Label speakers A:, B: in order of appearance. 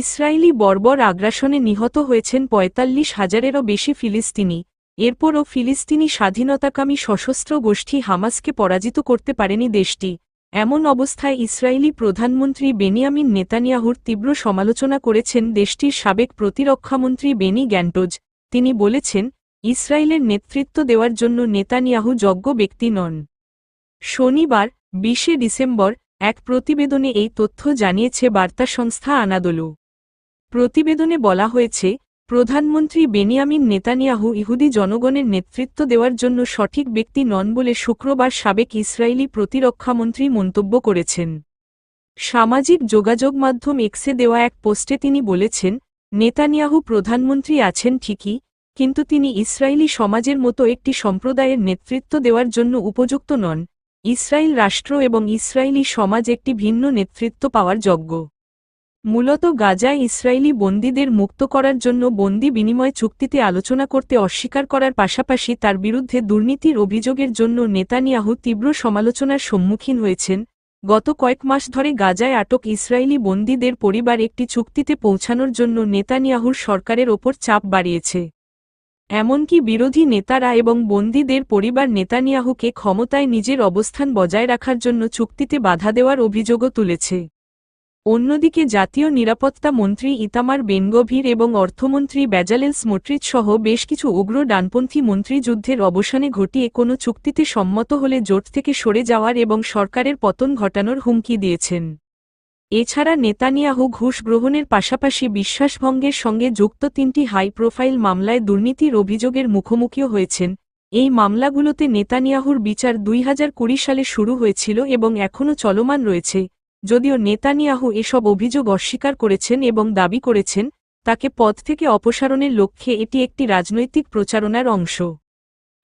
A: Israeli বর্বর আগ্রাসনে নিহত হয়েছেন পঁয়তাল্লিশ হাজারেরও বেশি ফিলিস্তিনি এরপরও ফিলিস্তিনি স্বাধীনতাকামী সশস্ত্র গোষ্ঠী হামাসকে পরাজিত করতে পারেনি দেশটি এমন অবস্থায় ইসরায়েলি প্রধানমন্ত্রী বেনিয়ামিন নেতানিয়াহুর তীব্র সমালোচনা করেছেন দেশটির সাবেক প্রতিরক্ষামন্ত্রী বেনি গ্যান্টোজ তিনি বলেছেন ইসরায়েলের নেতৃত্ব দেওয়ার জন্য নেতানিয়াহু যোগ্য ব্যক্তি নন শনিবার বিশে ডিসেম্বর এক প্রতিবেদনে এই তথ্য জানিয়েছে বার্তা সংস্থা আনাদোলু প্রতিবেদনে বলা হয়েছে প্রধানমন্ত্রী বেনিয়ামিন নেতানিয়াহু ইহুদি জনগণের নেতৃত্ব দেওয়ার জন্য সঠিক ব্যক্তি নন বলে শুক্রবার সাবেক ইসরায়েলি প্রতিরক্ষামন্ত্রী মন্তব্য করেছেন সামাজিক যোগাযোগ মাধ্যম এক্সে দেওয়া এক পোস্টে তিনি বলেছেন নেতানিয়াহু প্রধানমন্ত্রী আছেন ঠিকই কিন্তু তিনি ইসরায়েলি সমাজের মতো একটি সম্প্রদায়ের নেতৃত্ব দেওয়ার জন্য উপযুক্ত নন ইসরায়েল রাষ্ট্র এবং ইসরায়েলি সমাজ একটি ভিন্ন নেতৃত্ব পাওয়ার যোগ্য মূলত গাজায় ইসরায়েলি বন্দীদের মুক্ত করার জন্য বন্দি বিনিময় চুক্তিতে আলোচনা করতে অস্বীকার করার পাশাপাশি তার বিরুদ্ধে দুর্নীতির অভিযোগের জন্য নেতানিয়াহু তীব্র সমালোচনার সম্মুখীন হয়েছেন গত কয়েক মাস ধরে গাজায় আটক ইসরায়েলি বন্দীদের পরিবার একটি চুক্তিতে পৌঁছানোর জন্য নেতানিয়াহুর সরকারের ওপর চাপ বাড়িয়েছে এমনকি বিরোধী নেতারা এবং বন্দীদের পরিবার নেতানিয়াহুকে ক্ষমতায় নিজের অবস্থান বজায় রাখার জন্য চুক্তিতে বাধা দেওয়ার অভিযোগও তুলেছে অন্যদিকে জাতীয় নিরাপত্তা মন্ত্রী ইতামার বেনগভীর এবং অর্থমন্ত্রী ব্যাজালেল স্মোট্রিচ সহ বেশ কিছু উগ্র ডানপন্থী মন্ত্রী যুদ্ধের অবসানে ঘটিয়ে কোনো চুক্তিতে সম্মত হলে জোট থেকে সরে যাওয়ার এবং সরকারের পতন ঘটানোর হুমকি দিয়েছেন এছাড়া নেতানিয়াহু ঘুষ গ্রহণের পাশাপাশি বিশ্বাসভঙ্গের সঙ্গে যুক্ত তিনটি হাই প্রোফাইল মামলায় দুর্নীতির অভিযোগের মুখোমুখিও হয়েছেন এই মামলাগুলোতে নেতানিয়াহুর বিচার দুই সালে শুরু হয়েছিল এবং এখনও চলমান রয়েছে যদিও নেতানিয়াহু এসব অভিযোগ অস্বীকার করেছেন এবং দাবি করেছেন তাকে পদ থেকে অপসারণের লক্ষ্যে এটি একটি রাজনৈতিক প্রচারণার অংশ